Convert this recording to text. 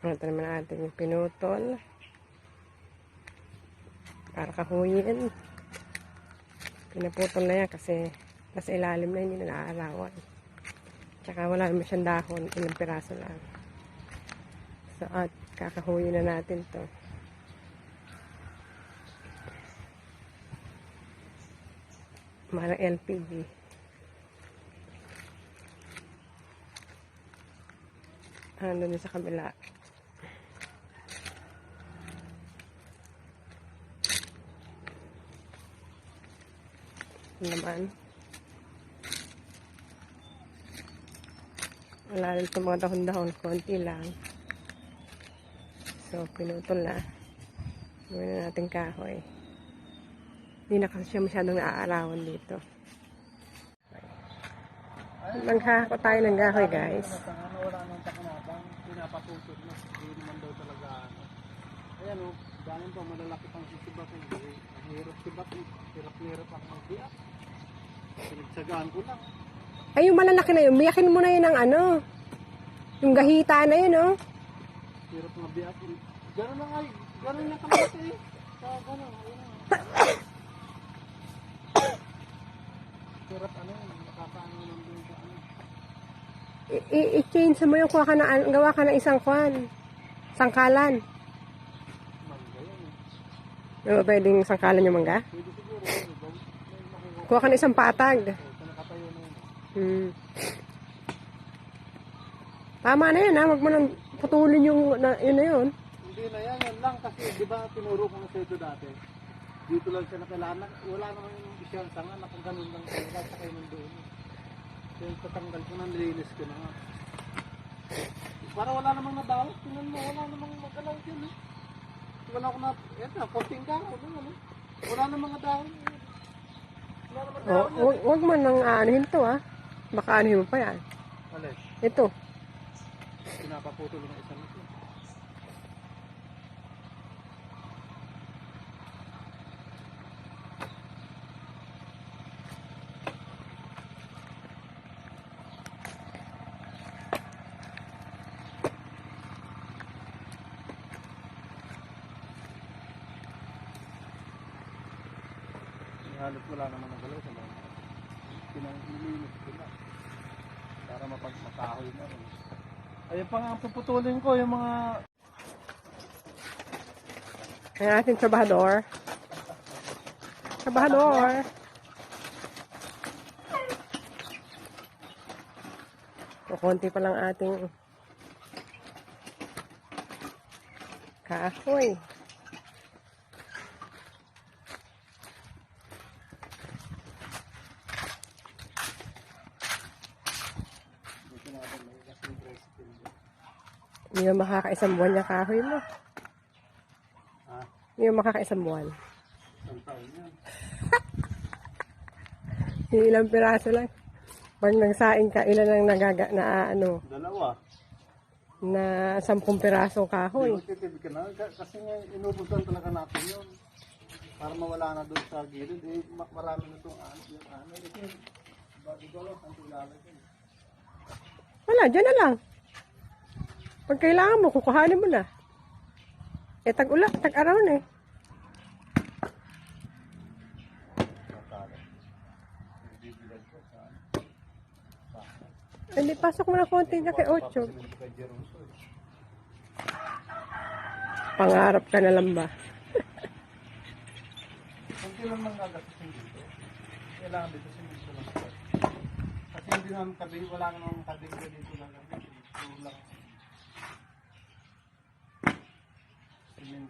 Ito naman natin yung pinutol. Para kahuyin. Pinaputol na yan kasi nasa ilalim na hindi na naaarawan. Tsaka wala naman siyang dahon. Ilang piraso lang. So at kakahuyin na natin to. Mga LPG. Ano na sa kabila. Naman. Wala rin itong mga dahon-dahon. Konti lang. So, pinutol na. Gawin na natin kahoy. Hindi na kasi siya masyadong naaarawan dito. Maghahako tayo ng kahoy, guys. Wala nang takanabang, pinapatutok na. Hindi naman daw talaga ano. Ayan o, ganun pa, malalaki pang sisibat eh. Hirap sibat eh. Hirap-hirap ang magbiyak. Pinagsagaan ko lang. Ay, yung malalaki na yun. Biyakin mo na yun ng ano. Yung gahita na yun, oh. Hirap ng biyak. eh. Ganun lang ay, ganun lang kalaki eh. Sa ganun. Hirap ano, nakakaano lang din sa ano. I-change mo yung kuha ka na, gawa ka ng isang kwan. Sangkalan. Eh. Yung pwedeng sangkalan yung mangga. Kuha ka ng isang patag. na. Hmm. Tama na yan, ha. Huwag mo nang putulin yung, na, yun na yun. Hindi na yan, yan lang kasi di ba tinuro ko na sa ito dati. Dito lang siya nakilala. Wala naman yung isang sanga na kung ganun lang talaga sa kayo nandoon. Yung tatanggal ko na nilinis ko na nga. Para wala namang nadawat. Tingnan mo, wala namang magalaw dyan eh. Wala ko na, eto, konting ka, ano ano. Wala namang nadawat. Wala namang Oh, dawat. huwag, huwag mo nang aanuhin to, ha. Baka anuhin mo pa yan. Alis, Ito. pinapaputol ng isang ito. Halos wala naman ang galaw sa mga. Pinanglinis ko na. Para mapagmakahoy na rin. Ayun pa nga ang puputulin ko, yung mga... Ang ating trabahador. Trabahador. O, konti pa lang ating kahoy. Dito natin may kasing tricycle. Hindi mo makakaisang buwan yung kahoy mo. Ha? Hindi mo makakaisang buwan. Isang taon yan. Yung ilang piraso lang. Pag nagsaing ka, ilan ang nagaga na ano, Dalawa. na sampung pirasong kahoy. Hindi ka na. Ka- Kasi nga inubusan talaga natin yun. Para mawala na doon sa gilid. Eh, ma- marami na itong ano. Yung ano. Ito, bago ko lang. Ang ilalagay. Wala, dyan na lang. Pag kailangan mo, kukuhanin mo na. Eh, tag-ula, tag-araw na eh. Matalo. Bibilan ko sa ano. Eh, di pasok mo na konti dyan kay Ocho. Pangarap ka na lang ba? Kunti lang nang gagastusin dito. Kailangan dito siminto lang. Kasi hindi naman kabi, wala namang kabing ko dito lang. Dito lang. 嗯